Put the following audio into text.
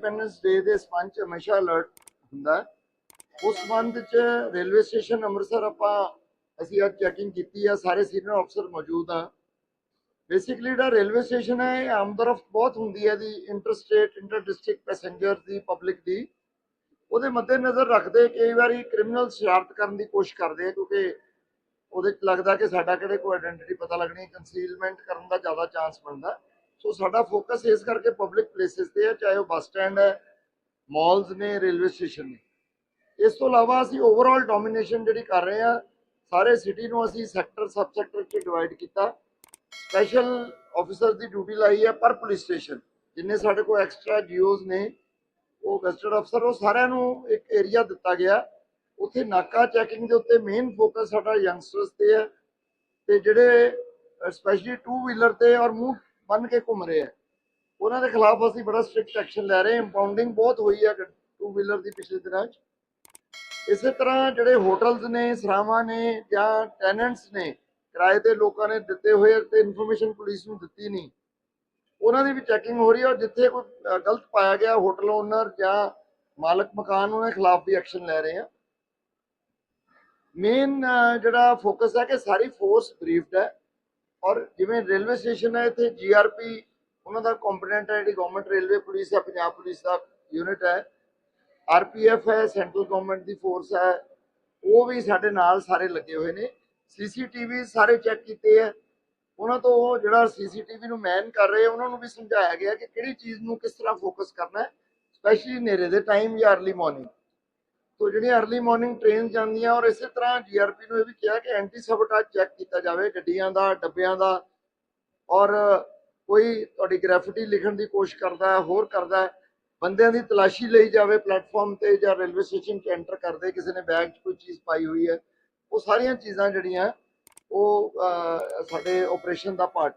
Awareness ਡੇ ਦੇ ਸੰਬੰਧ ਹਮੇਸ਼ਾ ਅਲਰਟ ਹੁੰਦਾ ਉਸ ਸੰਬੰਧ ਚ ਰੇਲਵੇ ਸਟੇਸ਼ਨ ਅੰਮ੍ਰਿਤਸਰ ਆਪਾਂ, ਅਸੀਂ ਅੱਜ ਚੈਕਿੰਗ ਕੀਤੀ ਆ, ਸਾਰੇ ਸੀਨੀਅਰ ਅਫਸਰ ਮੌਜੂਦ ਆ। ਬੇਸਿਕਲੀ ਜਿਹੜਾ ਰੇਲਵੇ ਸਟੇਸ਼ਨ ਹੈ, ਇਹ ਆਮਦਰਫਤ ਬਹੁਤ ਹੁੰਦੀ ਹੈ ਦੀ inter state inter district passenger ਦੀ ਪਬਲਿਕ ਦੀ। ਉਹਦੇ ਮੱਦੇ ਨਜ਼ਰ ਰੱਖਦੇ, ਕਈ ਵਾਰੀ ਕ੍ਰਿਮੀਨਲ ਸ਼ਰਾਰਤ ਕਰਨ ਦੀ ਕੋਸ਼ਿਸ਼ ਕਰਦੇ ਆ, ਕਿਉਂਕਿ ਉਹਦੇ ਚ ਲੱਗਦਾ ਕਿ ਸਾਡਾ ਕਿਹੜੇ ਕੋਈ ਆਇਡੈਂਟੀਟੀ ਪਤਾ ਲੱਗਣੀ ਕੰਸੀਲਮੈਂਟ ਕਰਨ ਦਾ ਜ਼ਿਆਦਾ ਚਾਂਸ ਬਣਦਾ। ਸੋ ਸਾਡਾ ਫੋਕਸ ਇਸ ਕਰਕੇ ਪਬਲਿਕ ਪਲੇਸਿਸ ਤੇ ਹੈ, ਚਾਹੇ ਉਹ ਬੱਸ ਸਟੈਂਡ ਹੈ ਮਾਲਸ ਨੇ ਰੇਲਵੇ ਸਟੇਸ਼ਨ ਨੇ। ਇਸ ਤੋਂ ਇਲਾਵਾ ਅਸੀਂ ਓਵਰਆਲ ਡੋਮੀਨੇਸ਼ਨ ਜਿਹੜੀ ਕਰ ਰਹੇ ਆ ਸਾਰੇ ਸਿਟੀ ਨੂੰ ਅਸੀਂ ਸੈਕਟਰ ਸਬ ਸੈਕਟਰ ਚ ਡਿਵਾਈਡ ਕੀਤਾ। ਸਪੈਸ਼ਲ ਆਫੀਸਰ ਦੀ ਡਿਊਟੀ ਲਾਈ ਹੈ ਪਰ ਪੁਲਿਸ ਸਟੇਸ਼ਨ ਜਿੰਨੇ ਸਾਡੇ ਕੋਲ ਐਕਸਟਰਾ ਜੀਓਜ਼ ਨੇ, ਉਹ ਗਸਟਡ ਅਫਸਰ ਉਹ ਸਾਰਿਆਂ ਨੂੰ ਇੱਕ ਏਰੀਆ ਦਿੱਤਾ ਗਿਆ। ਉੱਥੇ ਨਾਕਾ ਚੈਕਿੰਗ ਦੇ ਉੱਤੇ ਮੇਨ ਫੋਕਸ ਸਾਡਾ ਯੰਗਸਟਰਸ ਤੇ ਹੈ। ਤੇ ਜਿਹੜੇ ਸਪੈਸ਼ਲੀ ਟੂ ਵੀਲਰ ਤੇ ਔਰ ਮੂਵ ਬੰਨ ਕੇ ਘੁੰਮ ਰਹੇ ਆ। ਉਹਨਾਂ ਦੇ ਖਿਲਾਫ ਅਸੀਂ ਬੜਾ ਸਟ੍ਰਿਕਟ ਐਕਸ਼ਨ ਲੈ ਰਹੇ ਹਾਂ। ਇੰਪਾਊਂਡਿੰਗ ਬਹੁਤ ਹੋਈ ਹੈ ਟੂ ਵੀਲਰ ਦੀ ਪਿਛਲੇ ਦਿਨਾਂ 'ਚ। ਇਸੇ ਤਰ੍ਹਾਂ ਜਿਹੜੇ ਹੋਟਲਸ ਨੇ, ਸਰਾਵਾਂ ਨੇ ਜਾਂ ਟੈਨੈਂਟਸ ਨੇ, ਕਿਰਾਏ ਤੇ ਲੋਕਾਂ ਨੇ ਦਿੱਤੇ ਹੋਏ ਤੇ ਇਨਫੋਰਮੇਸ਼ਨ ਪੁਲਿਸ ਨੂੰ ਦਿੱਤੀ ਨਹੀਂ। ਉਹਨਾਂ ਦੀ ਵੀ ਚੈਕਿੰਗ ਹੋ ਰਹੀ ਹੈ ਔਰ ਜਿੱਥੇ ਕੋਈ ਗਲਤ ਪਾਇਆ ਗਿਆ ਹੋਟਲ ਓਨਰ ਜਾਂ ਮਾਲਕ ਮਕਾਨ, ਉਹਨਾਂ ਦੇ ਖਿਲਾਫ ਵੀ ਐਕਸ਼ਨ ਲੈ ਰਹੇ ਆ। ਮੇਨ ਜਿਹੜਾ ਫੋਕਸ ਹੈ ਕਿ ਸਾਰੀ ਫੋਰਸ ਬਰੀਫਡ ਹੈ ਔਰ ਜਿਵੇਂ ਰੇਲਵੇ ਸਟੇਸ਼ਨ ਹੈ, ਇੱਥੇ ਜੀਆਰਪੀ ਉਹਨਾਂ ਦਾ ਕੰਪੋਨੈਂਟ ਹੈ, ਜਿਹੜੀ ਗਵਰਨਮੈਂਟ ਰੇਲਵੇ ਪੁਲਿਸ ਹੈ, ਪੰਜਾਬ ਪੁਲਿਸ ਦਾ ਯੂਨਿਟ ਹੈ। ਆਰਪੀਐਫ ਹੈ ਸੈਂਟਰਲ ਗਵਰਨਮੈਂਟ ਦੀ ਫੋਰਸ ਹੈ। ਉਹ ਵੀ ਸਾਡੇ ਨਾਲ ਸਾਰੇ ਲੱਗੇ ਹੋਏ ਨੇ। ਸੀਸੀਟੀਵੀ ਸਾਰੇ ਚੈੱਕ ਕੀਤੇ ਹੈ। ਉਹਨਾਂ ਤੋਂ ਜਿਹੜਾ ਸੀਸੀਟੀਵੀ ਨੂੰ ਮੈਨ ਕਰ ਰਹੇ ਉਹਨਾਂ ਨੂੰ ਵੀ ਸਮਝਾਇਆ ਗਿਆ ਕਿ ਕਿਹੜੀ ਚੀਜ਼ ਨੂੰ ਕਿਸ ਤਰ੍ਹਾਂ ਫੋਕਸ ਕਰਨਾ ਹੈ ਸਪੈਸ਼ਲੀ ਹਨੇਰੇ ਦੇ ਟਾਈਮ ਜਾਂ अर्ਲੀ ਮਾਰਨਿੰਗ ਸੋ ਜਿਹੜੀਆਂ अर्ਲੀ ਮਾਰਨਿੰਗ ਟ੍ਰੇਨ ਜਾਂਦੀਆਂ ਔਰ ਇਸੇ ਤਰ੍ਹਾਂ ਜੀਆਰਪੀ ਨੂੰ ਇਹ ਵੀ ਕਿਹਾ ਕਿ ਐਂਟੀ ਸਬਟਾਜ ਚੈੱਕ ਕੀਤਾ ਜਾਵੇ ਗੱਡੀਆਂ ਦਾ, ਡੱਬਿਆਂ ਦਾ ਔਰ ਕੋਈ ਤੁਹਾਡੀ ਗ੍ਰੈਫਿਟੀ ਲਿਖਣ ਦੀ ਕੋਸ਼ਿਸ਼ ਕਰਦਾ ਹੈ, ਹੋਰ ਕਰਦਾ ਹੈ, ਬੰਦਿਆਂ ਦੀ ਤਲਾਸ਼ੀ ਲਈ ਜਾਵੇ ਪਲੇਟਫਾਰਮ ਤੇ ਜਾਂ ਰੇਲਵੇ ਸਟੇਸ਼ਨ 'ਚ ਐਂਟਰ ਕਰਦੇ, ਕਿਸੇ ਨੇ ਬੈਗ 'ਚ ਕੋਈ ਚੀਜ਼ ਪਾਈ ਹੋਈ ਹੈ, ਉਹ ਸਾਰੀਆਂ ਚੀਜ਼ਾਂ ਜਿਹੜੀਆਂ ਉਹ ਸਾਡੇ ਆਪਰੇਸ਼ਨ ਦਾ ਪਾਰਟ